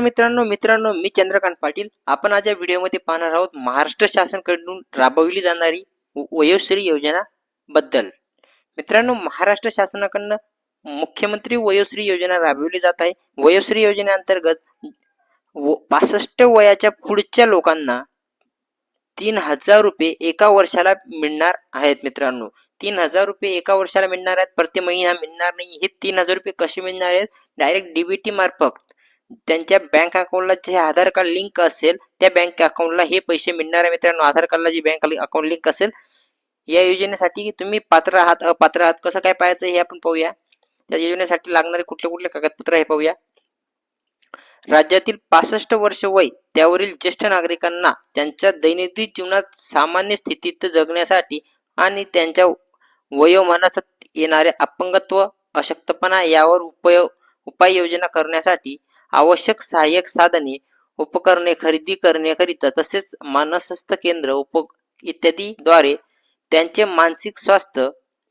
मित्रांनो मित्रांनो मी चंद्रकांत पाटील. आपण आज या व्हिडिओमध्ये पाहणार आहोत महाराष्ट्र शासनाकडून राबवली जाणारी वयोश्री योजना बद्दल. मित्रांनो महाराष्ट्र शासनाकडनं मुख्यमंत्री वयोश्री योजना राबवली जात आहे. वयोश्री योजनेअंतर्गत पासष्ट वयाच्या पुढच्या लोकांना तीन हजार रुपये एका वर्षाला मिळणार आहेत मित्रांनो. तीन हजार रुपये एका वर्षाला मिळणार आहेत. प्रति महिना मिळणार नाही. हे तीन हजार रुपये कसे मिळणार आहेत? डायरेक्ट डीबीटी मार्फत. त्यांच्या बँक अकाउंटला जे आधार कार्ड लिंक असेल त्या बँक अकाउंटला हे पैसे मिळणार आहे मित्रांनो आधार कार्डला जी बँक अकाउंट लिंक असेल या योजनेसाठी तुम्ही पात्र आहात अपात्र आहात कसं काय पाहायचं हे आपण पाहूया. त्या योजनेसाठी लागणारे कुठले कुठले कागदपत्र हे पाहूया. राज्यातील पासष्ट वर्ष वय त्यावरील ज्येष्ठ नागरिकांना त्यांच्या दैनंदिन जीवनात सामान्य स्थितीत जगण्यासाठी आणि त्यांच्या वयोमानात येणारे अपंगत्व अशक्तपणा यावर उपयोग उपाययोजना करण्यासाठी आवश्यक सहाय्यक साधने उपकरणे खरेदी करण्याकरिता तसेच मानसस्थ केंद्र उप इत्यादी द्वारे त्यांचे मानसिक स्वास्थ्य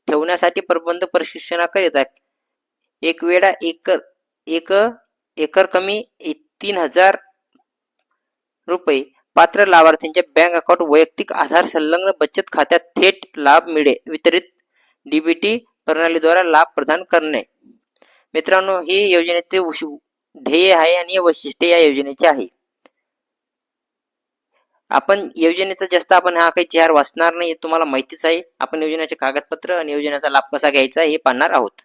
ठेवण्यासाठी प्रबंध प्रशिक्षणाकरिता एक वेळा एकर एक एकर कमी तीन हजार रुपये पात्र लाभार्थींच्या बँक अकाउंट वैयक्तिक आधार संलग्न बचत खात्यात थेट लाभ मिळे वितरित डीबीटी प्रणालीद्वारा लाभ प्रदान करणे. मित्रांनो हे योजनेचे ध्येय आहे आणि वैशिष्ट्ये वैशिष्ट्य या योजनेचे आहे. आपण योजनेचा जास्त आपण हा काही चार वाचणार नाही हे तुम्हाला माहितीच आहे. आपण योजनेचे कागदपत्र आणि योजनेचा लाभ कसा घ्यायचा हे पाहणार आहोत.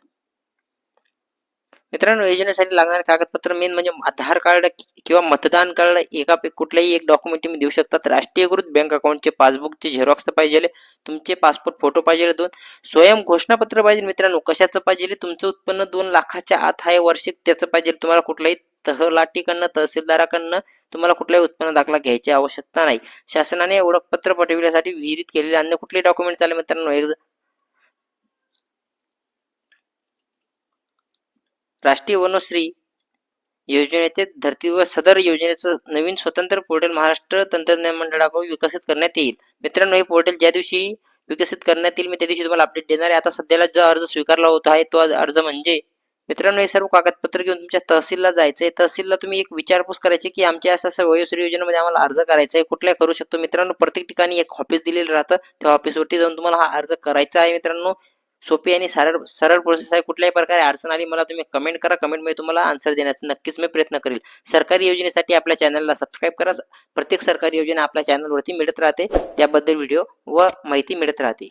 मित्रांनो योजनेसाठी लागणारे कागदपत्र मेन म्हणजे आधार कार्ड किंवा मतदान कार्ड एकापैकी कुठल्याही एक डॉक्युमेंट तुम्ही देऊ शकतात राष्ट्रीयकृत बँक अकाउंटचे पासबुकचे झेरॉक्स पाहिजे तुमचे पासपोर्ट फोटो पाहिजे दोन. स्वयं घोषणापत्र पाहिजे मित्रांनो कशाचं पाहिजे तुमचं उत्पन्न दोन लाखाच्या आत आहे वार्षिक त्याचं पाहिजे तुम्हाला कुठलाही तहलाटीकडनं तहसीलदाराकडनं तुम्हाला कुठलाही उत्पन्न दाखला घ्यायची आवश्यकता नाही. शासनाने ओळखपत्र पटविण्यासाठी विहिरीत केलेले अन्य कुठले डॉक्युमेंट चालेल मित्रांनो? राष्ट्रीय वनश्री योजनेचे धर्तीवर सदर योजनेचं नवीन स्वतंत्र पोर्टल महाराष्ट्र तंत्रज्ञान मंडळाकडून विकसित करण्यात येईल. मित्रांनो हे पोर्टल ज्या दिवशी विकसित करण्यात येईल मी त्या दिवशी तुम्हाला अपडेट देणार आहे. आता सध्याला जो अर्ज स्वीकारला होत आहे तो अर्ज म्हणजे मित्रांनो हे सर्व कागदपत्र घेऊन तुमच्या तहसीलला जायचं आहे. तहसीलला तुम्ही एक विचारपूस करायची की आमच्या असं असं वयोश्री योजनेमध्ये आम्हाला अर्ज करायचा आहे. कुठल्या करू शकतो? मित्रांनो प्रत्येक ठिकाणी एक ऑफिस दिलेलं राहतं. त्या ऑफिसवरती जाऊन तुम्हाला हा अर्ज करायचा आहे मित्रांनो. सोपी आणि सरळ सरळ प्रोसेस आहे. कुठल्याही प्रकारे अडचण आली मला तुम्ही कमेंट करा. कमेंटमध्ये तुम्हाला आन्सर देण्याचा नक्कीच मी प्रयत्न करेल. सरकारी योजनेसाठी आपल्या चॅनलला सबस्क्राईब करा. प्रत्येक सरकारी योजना आपल्या चॅनलवरती मिळत राहते. त्याबद्दल व्हिडिओ व माहिती मिळत राहते.